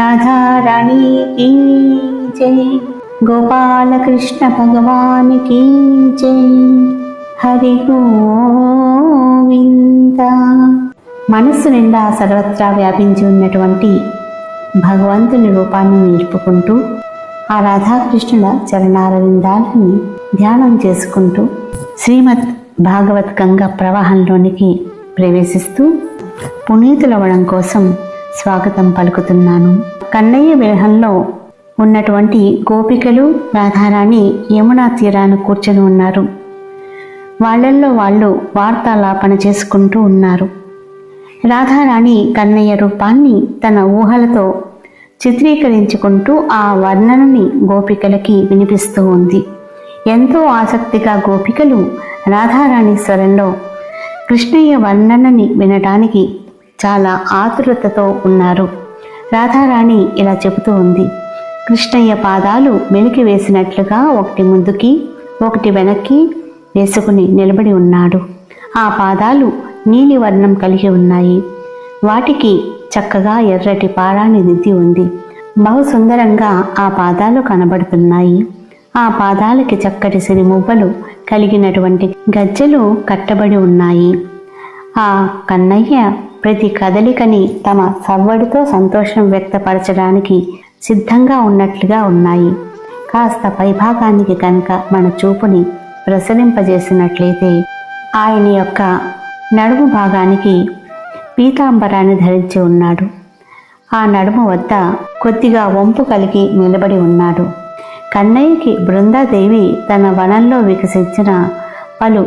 Radharani key జై. గోపాలకృష్ణ భగవాన్ key జై. హరి గోవింద. మనస్సు నిండా సర్వత్రా వ్యాపించి ఉన్నటువంటి భగవంతుని రూపాన్ని నిలుపుకుంటూ ఆ రాధాకృష్ణుల చరణారవిందాలని ధ్యానం చేసుకుంటూ శ్రీమద్ భాగవత్ గంగ ప్రవాహంలోనికి ప్రవేశిస్తూ పునీతులవ్వడం కోసం స్వాగతం పలుకుతున్నాను. కన్నయ్య విరహంలో ఉన్నటువంటి గోపికలు రాధారాణి యమునా తీరాన కూర్చొని ఉన్నారు. వాళ్ళల్లో వాళ్ళు వార్తాలాపన చేసుకుంటూ ఉన్నారు. రాధారాణి కన్నయ్య రూపాన్ని తన ఊహలతో చిత్రీకరించుకుంటూ ఆ వర్ణనని గోపికలకి వినిపిస్తూ ఉంది. ఎంతో ఆసక్తిగా గోపికలు రాధారాణి స్వరంలో కృష్ణయ్య వర్ణనని వినటానికి చాలా ఆతురతతో ఉన్నారు. రాధారాణి ఇలా చెబుతూ ఉంది. కృష్ణయ్య పాదాలు మెలికి వేసినట్లుగా ఒకటి ముందుకి ఒకటి వెనక్కి వేసుకుని నిలబడి ఉన్నాడు. ఆ పాదాలు నీలి వర్ణం కలిగి ఉన్నాయి. వాటికి చక్కగా ఎర్రటి పారాన్ని దిద్ది ఉంది. బహు సుందరంగా ఆ పాదాలు కనబడుతున్నాయి. ఆ పాదాలకి చక్కటి సిరిమువ్వలు కలిగినటువంటి గజ్జెలు కట్టబడి ఉన్నాయి. ఆ కన్నయ్య ప్రతి కదలికని తమ సవ్వడితో సంతోషం వ్యక్తపరచడానికి సిద్ధంగా ఉన్నట్లుగా ఉన్నాయి. కాస్త పైభాగానికి కనుక మన చూపుని ప్రసరింపజేసినట్లయితే ఆయన యొక్క నడుము భాగానికి పీతాంబరాన్ని ధరించి ఉన్నాడు. ఆ నడుము వద్ద కొద్దిగా వంపు కలిగి నిలబడి ఉన్నాడు. కన్నయ్యకి బృందాదేవి తన వనంలో వికసించిన పలు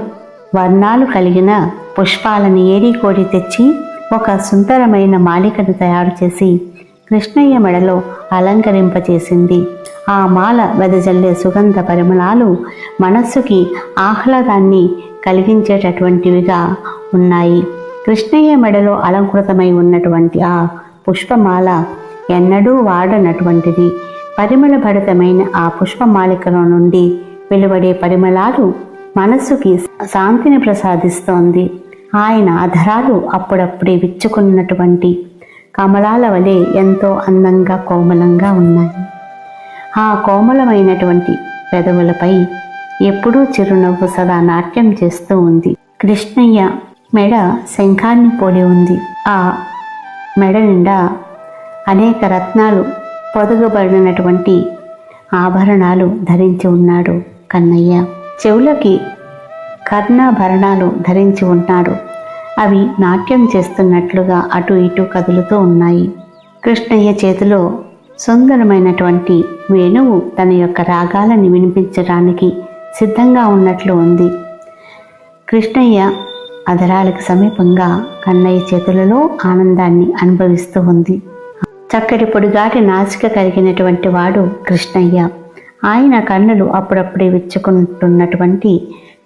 వర్ణాలు కలిగిన పుష్పాలను ఏరికోడి తెచ్చి ఒక సుందరమైన మాలికను తయారు చేసి కృష్ణయ్య మెడలో అలంకరింపచేసింది. ఆ మాల వెదజల్లే సుగంధ పరిమళాలు మనస్సుకి ఆహ్లాదాన్ని కలిగించేటటువంటివిగా ఉన్నాయి. కృష్ణయ్య మెడలో అలంకృతమై ఉన్నటువంటి ఆ పుష్పమాల ఎన్నడూ వాడనటువంటిది. పరిమళభరితమైన ఆ పుష్పమాలికలో నుండి వెలువడే పరిమళాలు మనస్సుకి శాంతిని ప్రసాదిస్తోంది. ఆయన అధరాలు అప్పుడప్పుడే విచ్చుకున్నటువంటి కమలాల వలె ఎంతో అందంగా కోమలంగా ఉన్నాయి. ఆ కోమలమైనటువంటి పెదవులపై ఎప్పుడూ చిరునవ్వు సదా నాట్యం చేస్తూ ఉంది. కృష్ణయ్య మెడ శంఖాన్ని పోలి ఉంది. ఆ మెడ నిండా అనేక రత్నాలు పొదగబడినటువంటి ఆభరణాలు ధరించి ఉన్నాడు కన్నయ్య. చెవులకి కర్ణాభరణాలు ధరించి ఉన్నాడు అవి నాట్యం చేస్తున్నట్లుగా అటు ఇటు కదులుతూ ఉన్నాయి. కృష్ణయ్య చేతిలో సుందరమైనటువంటి వేణువు తన యొక్క రాగాలని వినిపించడానికి సిద్ధంగా ఉన్నట్లు ఉంది. కృష్ణయ్య అధరాలకు సమీపంగా కన్నయ్య చేతులలో ఆనందాన్ని అనుభవిస్తూ ఉంది. చక్కటి పొడిగాటి నాసిక కలిగినటువంటి వాడు కృష్ణయ్య. ఆయన కన్నులు అప్పుడప్పుడే విచ్చుకుంటున్నటువంటి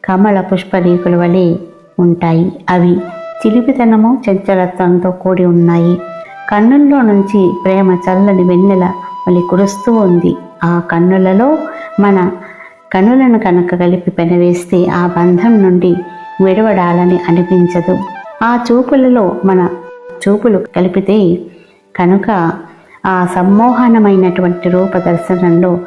కమల పుష్పరేకుల వలె ఉంటాయి. అవి చిలిపితనము చంచలత్వంతో కూడి ఉన్నాయి. కన్నుల్లో నుంచి ప్రేమ చల్లని వెన్నెల వలి కురుస్తూ ఉంది. ఆ కన్నులలో మన కన్నులను కనుక కలిపి పెనవేస్తే ఆ బంధం నుండి విడవడాలని అనిపించదు. ఆ చూపులలో మన చూపులు కలిపితే కనుక ఆ సమ్మోహనమైనటువంటి రూప దర్శనంలో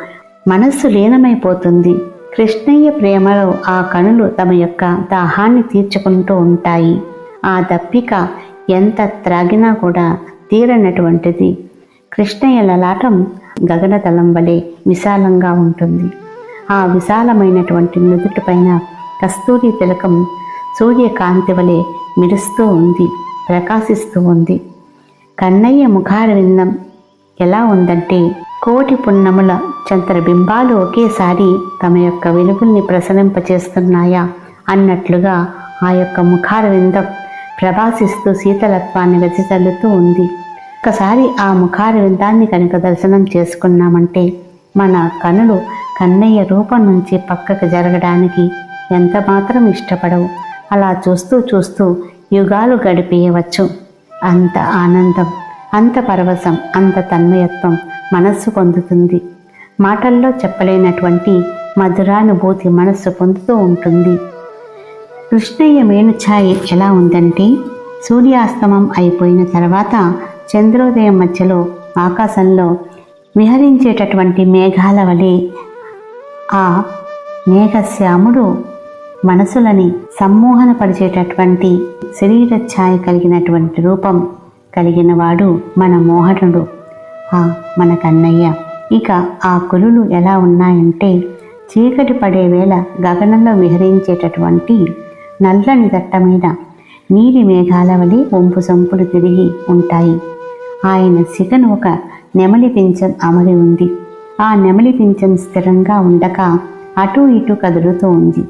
మనస్సు లీనమైపోతుంది. కృష్ణయ్య ప్రేమలో ఆ కనులు తమ యొక్క దాహాన్ని తీర్చుకుంటూ ఉంటాయి. ఆ దప్పిక ఎంత త్రాగినా కూడా తీరనటువంటిది. కృష్ణయ్య లలాటం గగనతలం వలె విశాలంగా ఉంటుంది. ఆ విశాలమైనటువంటి నుదుటిపైన కస్తూరి తిలకం సూర్యకాంతి వలె మెరుస్తూ ఉంది ప్రకాశిస్తూ ఉంది. కన్నయ్య ముఖారవిందం ఎలా ఉందంటే కోటి పున్నముల చంద్రబింబాలు ఒకేసారి తమ యొక్క వెలుగుల్ని ప్రసరింపచేస్తున్నాయా అన్నట్లుగా ఆ యొక్క ముఖారవిందం ప్రభాసిస్తూ శీతలత్వాన్ని వెదజల్లుతూ ఉంది. ఒకసారి ఆ ముఖారవిందాన్ని కనుక దర్శనం చేసుకున్నామంటే మన కనులు కన్నయ్య రూపం నుంచి పక్కకు జరగడానికి ఎంత మాత్రం ఇష్టపడవు. అలా చూస్తూ చూస్తూ యుగాలు గడిపేయవచ్చు. అంత ఆనందం. అంత పరవశం అంత తన్మయత్వం మనస్సు పొందుతుంది. మాటల్లో చెప్పలేనటువంటి మధురానుభూతి మనస్సు పొందుతూ ఉంటుంది. కృష్ణయ్య మేనుఛాయి ఎలా ఉందంటే సూర్యాస్తమం అయిపోయిన తర్వాత చంద్రోదయం మధ్యలో ఆకాశంలో విహరించేటటువంటి మేఘాల వలె ఆ మేఘశ్యాముడు మనసులని సమ్మోహనపరిచేటటువంటి శరీర ఛాయ కలిగినటువంటి రూపం కలిగినవాడు మన మోహనుడు. ఆ మన కన్నయ్య. ఇక ఆ కులులు ఎలా ఉన్నాయంటే చీకటి పడే వేళ గగనంలో విహరించేటటువంటి నల్లని దట్టమైన నీలి మేఘాల వలె వంపు సంపులు తిరిగి ఉంటాయి. ఆయన సిగను ఒక నెమలి పింఛం అమరి ఉంది. ఆ నెమలి పింఛం స్థిరంగా ఉండక అటు ఇటు కదులుతూ ఉంది.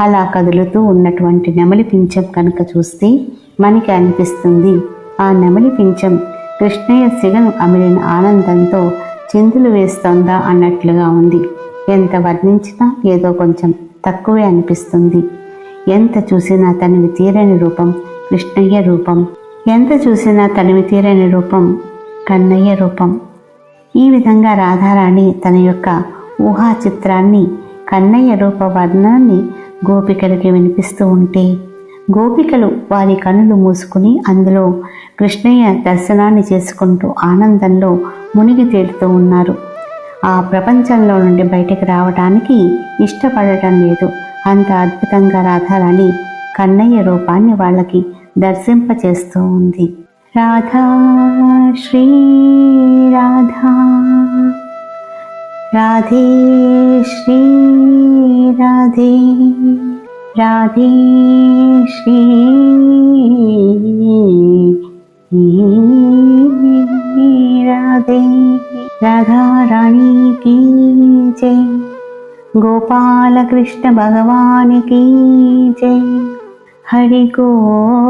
అలా కదులుతూ ఉన్నటువంటి నెమలి పింఛం కనుక చూస్తే మనకి అనిపిస్తుంది ఆ నెమలి పించం కృష్ణయ్య సిగను అమిలిన ఆనందంతో చిందులు వేస్తోందా అన్నట్లుగా ఉంది. ఎంత వర్ణించినా ఏదో కొంచెం తక్కువే అనిపిస్తుంది. ఎంత చూసినా తనివి తీరని రూపం కృష్ణయ్య రూపం. ఎంత చూసినా తనివి తీరని రూపం కన్నయ్య రూపం. ఈ విధంగా రాధారాణి తన యొక్క ఊహా చిత్రాన్ని కన్నయ్య రూప వర్ణాన్ని గోపికలకి వినిపిస్తూ ఉంటే గోపికలు వారి కనులు మూసుకుని అందులో కృష్ణయ్య దర్శనాన్ని చేసుకుంటూ ఆనందంలో మునిగి తేలుతూ ఉన్నారు. ఆ ప్రపంచంలో నుండి బయటకు రావడానికి ఇష్టపడటం లేదు. అంత అద్భుతంగా రాధారాణి కన్నయ్య రూపాన్ని వాళ్ళకి దర్శింపచేస్తూ ఉంది. రాధా శ్రీ రాధా. రాధే శ్రీ రాధే. राधे श्री राधे राधा रानी की जय गोपाल कृष्ण भगवान की जय हरि गोविंदा